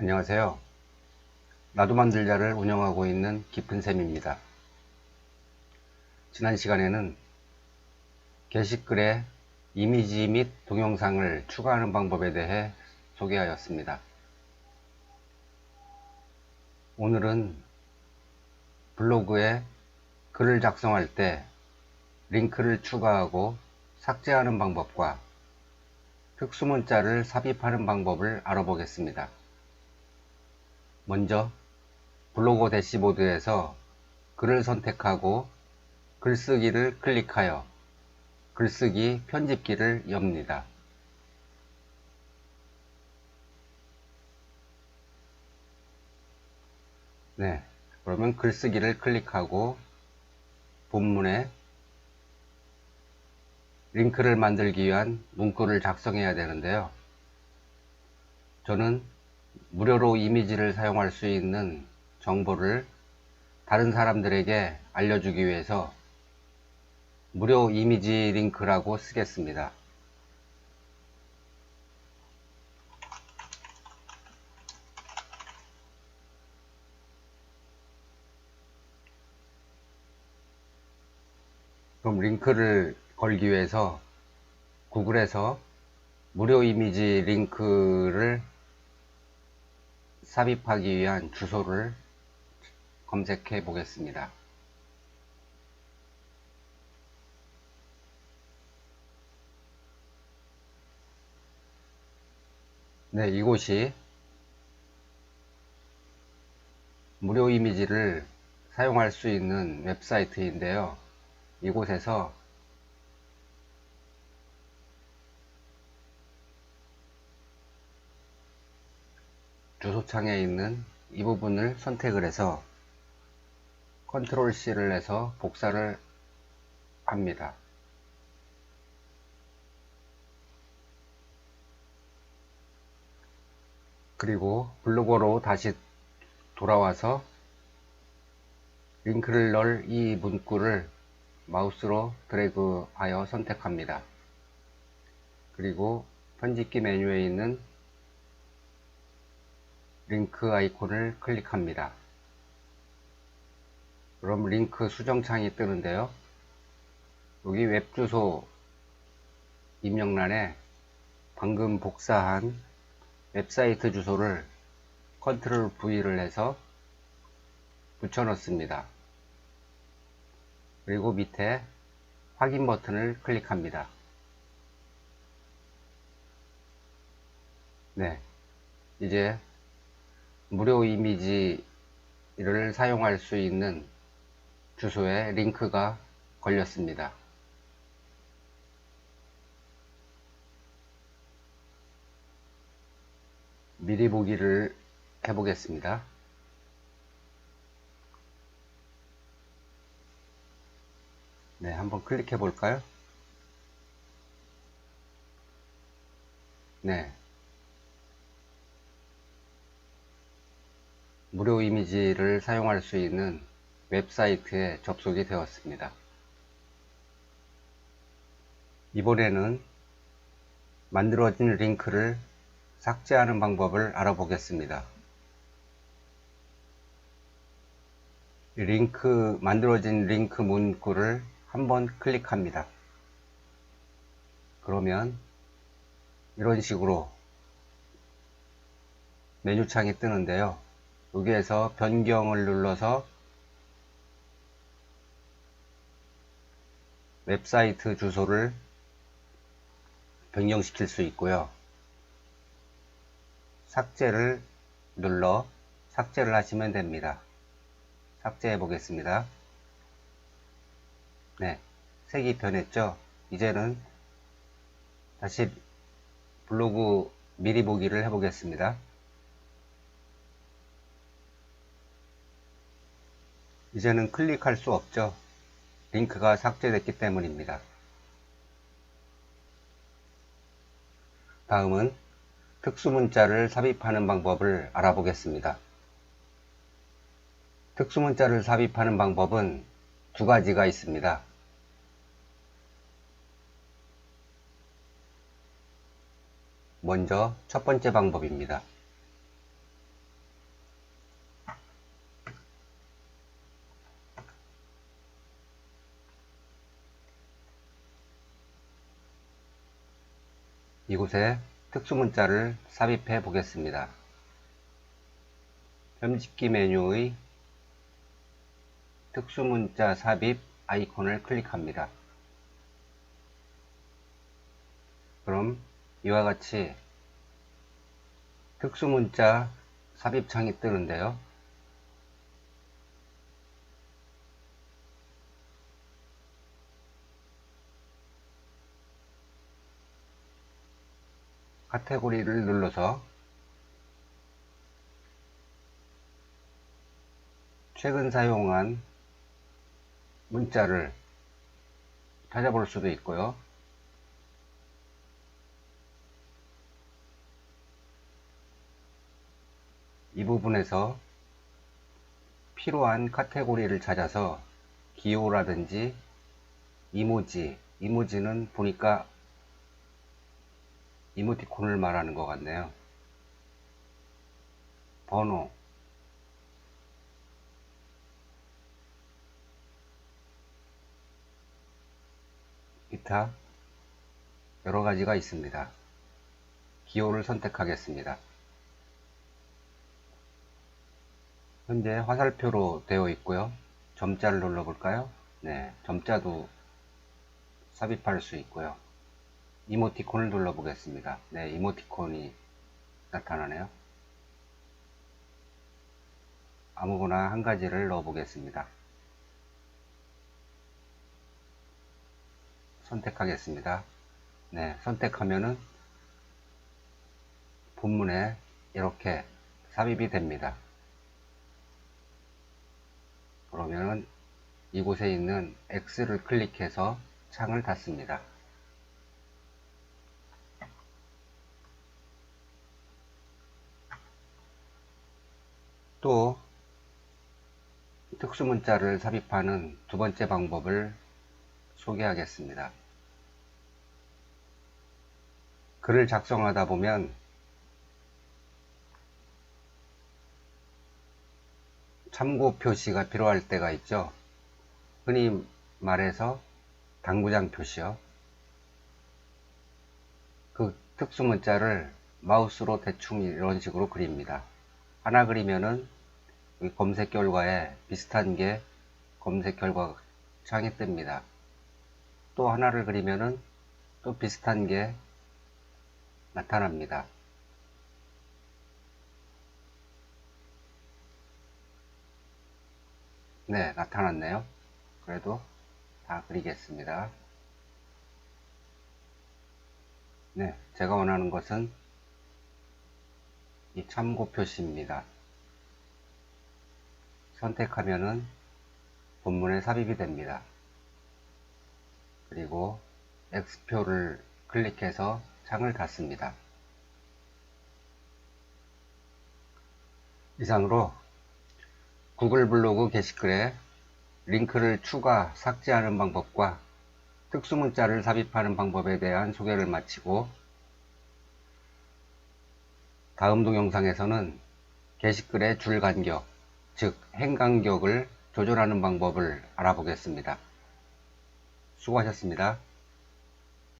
안녕하세요. 나도 만들자를 운영하고 있는 깊은샘입니다. 지난 시간에는 게시글에 이미지 및 동영상을 추가하는 방법에 대해 소개하였습니다. 오늘은 블로그에 글을 작성할 때 링크를 추가하고 삭제하는 방법과 특수문자를 삽입하는 방법을 알아보겠습니다. 먼저 블로그 대시보드에서 글을 선택하고 글쓰기를 클릭하여 글쓰기 편집기를 엽니다. 네, 그러면 글쓰기를 클릭하고 본문에 링크를 만들기 위한 문구를 작성해야 되는데요. 저는 무료로 이미지를 사용할 수 있는 정보를 다른 사람들에게 알려주기 위해서 무료 이미지 링크라고 쓰겠습니다. 그럼 링크를 걸기 위해서 구글에서 무료 이미지 링크를 삽입하기 위한 주소를 검색해 보겠습니다. 네, 이곳이 무료 이미지를 사용할 수 있는 웹사이트인데요. 이곳에서 주소창에 있는 이 부분을 선택을 해서 컨트롤 C를 해서 복사를 합니다. 그리고 블로거로 다시 돌아와서 링크를 넣을 이 문구를 마우스로 드래그하여 선택합니다. 그리고 편집기 메뉴에 있는 링크 아이콘을 클릭합니다. 그럼 링크 수정창이 뜨는데요. 여기 웹 주소 입력란에 방금 복사한 웹사이트 주소를 컨트롤 V를 해서 붙여 넣습니다. 그리고 밑에 확인 버튼을 클릭합니다. 네. 이제 무료 이미지를 사용할 수 있는 주소에 링크가 걸렸습니다. 미리 보기를 해보겠습니다. 네, 한번 클릭해 볼까요? 네. 무료 이미지를 사용할 수 있는 웹사이트에 접속이 되었습니다. 이번에는 만들어진 링크를 삭제하는 방법을 알아보겠습니다. 링크, 만들어진 링크 문구를 한번 클릭합니다. 그러면 이런 식으로 메뉴창이 뜨는데요. 여기에서 변경을 눌러서 웹사이트 주소를 변경시킬 수 있고요. 삭제를 눌러 삭제를 하시면 됩니다. 삭제해 보겠습니다. 네, 색이 변했죠? 이제는 다시 블로그 미리 보기를 해보겠습니다. 이제는 클릭할 수 없죠. 링크가 삭제됐기 때문입니다. 다음은 특수문자를 삽입하는 방법을 알아보겠습니다. 특수문자를 삽입하는 방법은 두 가지가 있습니다. 먼저 첫 번째 방법입니다. 이곳에 특수문자를 삽입해 보겠습니다. 편집기 메뉴의 특수문자 삽입 아이콘을 클릭합니다. 그럼 이와 같이 특수문자 삽입창이 뜨는데요. 카테고리를 눌러서 최근 사용한 문자를 찾아볼 수도 있고요. 이 부분에서 필요한 카테고리를 찾아서 기호라든지 이모지, 이모지는 보니까 이모티콘을 말하는 것 같네요. 번호, 기타 여러 가지가 있습니다. 기호를 선택하겠습니다. 현재 화살표로 되어 있고요. 점자를 눌러볼까요? 네, 점자도 삽입할 수 있고요. 이모티콘을 눌러보겠습니다. 네, 이모티콘이 나타나네요. 아무거나 한 가지를 넣어보겠습니다. 선택하겠습니다. 네, 선택하면은 본문에 이렇게 삽입이 됩니다. 그러면은 이곳에 있는 X를 클릭해서 창을 닫습니다. 또 특수문자를 삽입하는 두 번째 방법을 소개하겠습니다. 글을 작성하다 보면 참고 표시가 필요할 때가 있죠. 흔히 말해서 당구장 표시요. 그 특수문자를 마우스로 대충 이런 식으로 그립니다. 하나 그리면은 검색 결과에 비슷한 게 검색 결과 창에 뜹니다. 또 하나를 그리면은 또 비슷한 게 나타납니다. 네, 나타났네요. 그래도 다 그리겠습니다. 네, 제가 원하는 것은 이 참고 표시입니다. 선택하면은 본문에 삽입이 됩니다. 그리고 X표를 클릭해서 창을 닫습니다. 이상으로 구글 블로그 게시글에 링크를 추가, 삭제하는 방법과 특수문자를 삽입하는 방법에 대한 소개를 마치고 다음 동영상에서는 게시글의 줄 간격, 즉 행간격을 조절하는 방법을 알아보겠습니다. 수고하셨습니다.